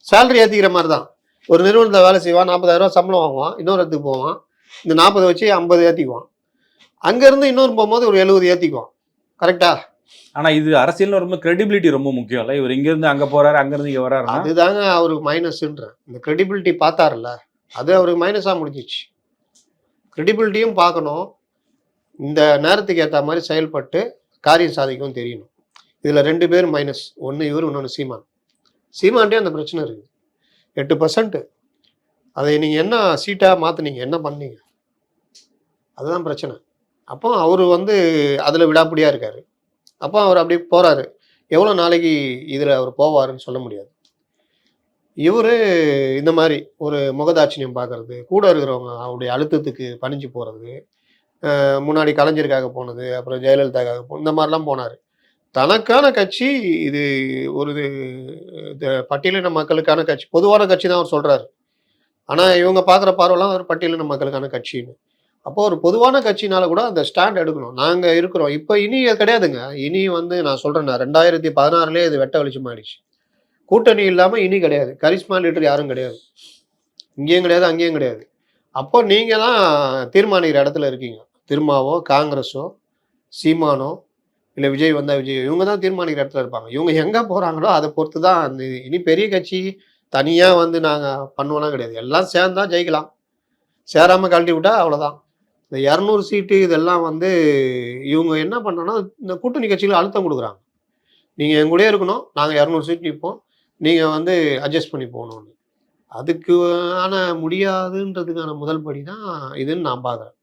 சேலரி ஏற்றிக்கிற மாதிரி தான் ஒரு நிறுவனத்தில் வேலை செய்வான் நாற்பதாயிரம் ரூபா சம்பளம் வாங்குவான் இன்னொரு இடத்துக்கு போவான். இந்த நாற்பதை வச்சு ஐம்பது ஏற்றிக்குவான் அங்கேருந்து இன்னொரு போகும்போது ஒரு எழுபது ஏற்றிக்குவான் கரெக்டா ஆனால் இது அரசியல்னு ரொம்ப கிரெடிபிலிட்டி ரொம்ப முக்கியம் இல்லை? இவர் இங்கேருந்து அங்கே போறாரு அங்கேருந்து இங்கே வராருன்னா? அதுதாங்க அவருக்கு மைனஸ்ன்றேன் இந்த கிரெடிபிலிட்டி பார்த்தாருல்ல? அது அவருக்கு மைனஸாக முடிஞ்சிச்சு. கிரெடிபிலிட்டியும் பார்க்கணும். இந்த நேரத்துக்கு ஏற்ற மாதிரி செயல்பட்டு காரியம் சாதிக்கவும் தெரியணும். இதில் ரெண்டு பேர் மைனஸ் ஒன்று இவர் இன்னொன்று சீமான். சீமான்ட்டே அந்த பிரச்சனை இருக்குது. எட்டு பர்சன்ட்டு அதை நீங்கள் என்ன சீட்டாக மாற்றுனீங்க என்ன பண்ணீங்க? அதுதான் பிரச்சனை. அப்போ அவர் வந்து அதில் விடாப்படியாக இருக்கார். அப்போ அவர் அப்படி போகிறாரு எவ்வளோ நாளைக்கு இதில் அவர் போவாருன்னு சொல்ல முடியாது. இவர் இந்த மாதிரி ஒரு முகதாட்சியம் பார்க்கறது கூட இருக்கிறவங்க அவருடைய அழுத்தத்துக்கு பணிஞ்சு போகிறது முன்னாடி கலைஞருக்காக போனது அப்புறம் ஜெயலலிதாக்காக போ இந்த மாதிரிலாம் போனார். தனக்கான கட்சி இது ஒரு இது இது பட்டியலின மக்களுக்கான கட்சி பொதுவான கட்சி தான் அவர் சொல்கிறாரு ஆனால் இவங்க பார்க்குற பார்வைலாம் ஒரு பட்டியலின மக்களுக்கான கட்சின்னு. அப்போது ஒரு பொதுவான கட்சினால கூட அந்த ஸ்டாண்ட் எடுக்கணும். நாங்கள் இருக்கிறோம். இப்போ இனி அது கிடையாதுங்க. இனி வந்து நான் சொல்கிறேன் ரெண்டாயிரத்தி பதினாறுலேயே இது வெட்ட வெளிச்சமாயிடுச்சு கூட்டணி இல்லாமல் இனி கிடையாது. கரிஸ்மா லீடர் யாரும் கிடையாது. இங்கேயும் கிடையாது அங்கேயும் கிடையாது. அப்போ நீங்கள் தான் தீர்மானிக்கிற இடத்துல இருக்கீங்க. திருமாவோ காங்கிரஸோ சீமானோ இல்லை விஜய் வந்தால் விஜய் இவங்க தான் தீர்மானிக்கிற இடத்துல இருப்பாங்க. இவங்க எங்கே போகிறாங்களோ அதை பொறுத்து தான் அந்த இனி பெரிய கட்சி தனியாக வந்து நாங்கள் பண்ணுவோம்லாம் கிடையாது. எல்லாம் சேர்ந்தா ஜெயிக்கலாம். சேராமல் கழட்டி விட்டால் அவ்வளோதான் இந்த இரநூறு சீட்டு இதெல்லாம் வந்து இவங்க என்ன பண்ணோன்னா இந்த கூட்டணி கட்சிகள் அழுத்தம் கொடுக்குறாங்க. நீங்கள் எங்கூடயே இருக்கணும். நாங்கள் இரநூறு சீட் நிற்போம் நீங்கள் வந்து அட்ஜஸ்ட் பண்ணி போகணும்னு. அதுக்கு ஆனால் முடியாதுன்றதுக்கான முதல் படி தான் இதுன்னு நான் பார்க்குறேன்